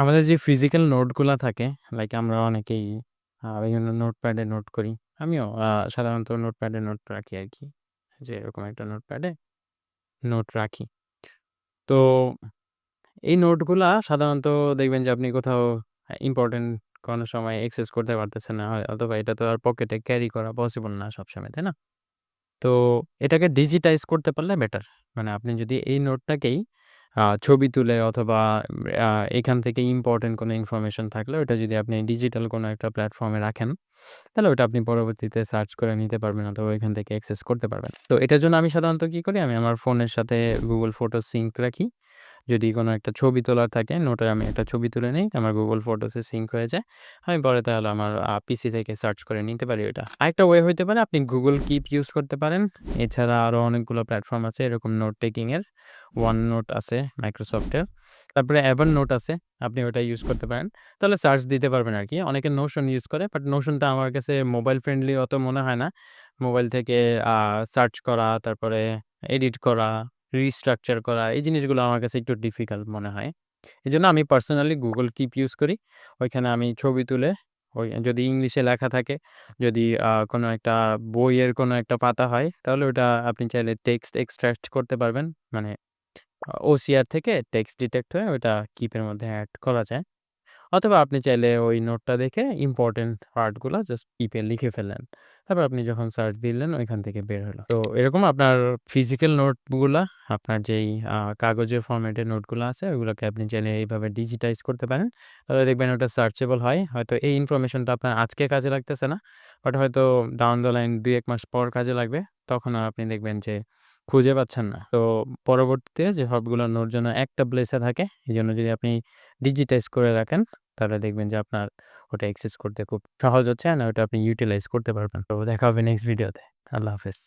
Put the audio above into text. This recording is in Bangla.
আমাদের যে ফিজিক্যাল নোটগুলা থাকে, লাইক আমরা অনেকেই বিভিন্ন নোটপ্যাডে নোট করি। আমিও সাধারণত নোটপ্যাডে নোট রাখি আর কি যে এরকম একটা নোটপ্যাডে নোট রাখি। তো এই নোটগুলা সাধারণত দেখবেন যে আপনি কোথাও ইম্পর্টেন্ট কোনো সময় অ্যাক্সেস করতে পারতেছেন না। অথবা এটা তো আর পকেটে ক্যারি করা পসিবল না সবসময়, তাই না? তো এটাকে ডিজিটাইজ করতে পারলে বেটার। মানে আপনি যদি এই নোটটাকেই ছবি তুলে অথবা এখান থেকে ইম্পর্টেন্ট কোনো ইনফরমেশন থাকলে ওটা যদি আপনি ডিজিটাল কোনো একটা প্ল্যাটফর্মে রাখেন, তাহলে ওটা আপনি পরবর্তীতে সার্চ করে নিতে পারবেন অথবা এখান থেকে অ্যাক্সেস করতে পারবেন। তো এটার জন্য আমি সাধারণত কি করি? আমি আমার ফোনের সাথে গুগল ফটো সিঙ্ক রাখি। যদি কোনো একটা ছবি তোলার থাকে, নোটে আমি একটা ছবি তুলে নিই আমার গুগল ফটোসে সিঙ্ক হয়ে যায়। আমি পরে তাহলে আমার পিসি থেকে সার্চ করে নিতে পারি ওইটা। আরেকটা ওয়ে হইতে পারে আপনি গুগল কিপ ইউজ করতে পারেন। এছাড়া আরও অনেকগুলো প্ল্যাটফর্ম আছে এরকম নোট টেকিংয়ের ওয়ান নোট আছে মাইক্রোসফটের। তারপরে Evernote আছে। আপনি ওটা ইউজ করতে পারেন। তাহলে সার্চ দিতে পারবেন আর কি অনেকে নোশন ইউজ করে। বাট Notion টা আমার কাছে মোবাইল ফ্রেন্ডলি অত মনে হয় না। মোবাইল থেকে সার্চ করা, তারপরে এডিট করা, রিস্ট্রাকচার করা এই জিনিসগুলো আমার কাছে একটু ডিফিকাল্ট মনে হয়। এই জন্য আমি পার্সোনালি গুগল কিপ ইউজ করি। ওইখানে আমি ছবি তুলে ওই যদি ইংলিশে লেখা থাকে, যদি কোনো একটা বইয়ের কোনো একটা পাতা হয়, তাহলে ওটা আপনি চাইলে টেক্সট এক্সট্রাক্ট করতে পারবেন। মানে OCR থেকে টেক্সট ডিটেক্ট হয়ে ওটা কিপের মধ্যে এড করা যায়। অথবা আপনি চাইলে ওই নোটটা দেখে ইম্পোর্টেন্ট পার্টগুলা জাস্ট কিপে লিখে ফেললেন। তারপর আপনি যখন সার্চ দিলেন ওইখান থেকে বের হলো। তো এরকম আপনার ফিজিক্যাল নোটগুলা আপনার যেই কাগজের ফরম্যাটের নোটগুলা আছে ওইগুলোকে আপনি চাইলে এইভাবে ডিজিটাইজ করতে পারেন। তাহলে দেখবেন ওটা সার্চেবল হয়। হয়তো এই ইনফরমেশনটা আপনার আজকে কাজে লাগতেছে না। বাট হয়তো ডাউন দ্য লাইন ২-১ মাস পর কাজে লাগবে। তখন আপনি দেখবেন যে খুঁজে পাচ্ছেন না। তো পরবর্তীতে যে সবগুলো নোট যেন একটা প্লেসে থাকে, এই জন্য যদি আপনি ডিজিটাইজ করে রাখেন, তাহলে দেখবেন যে আপনার ওটা অ্যাক্সেস করতে খুব সহজ হচ্ছে না ওটা আপনি ইউটিলাইজ করতে পারবেন। তো দেখা হবে নেক্সট ভিডিওতে। আল্লাহ হাফেজ।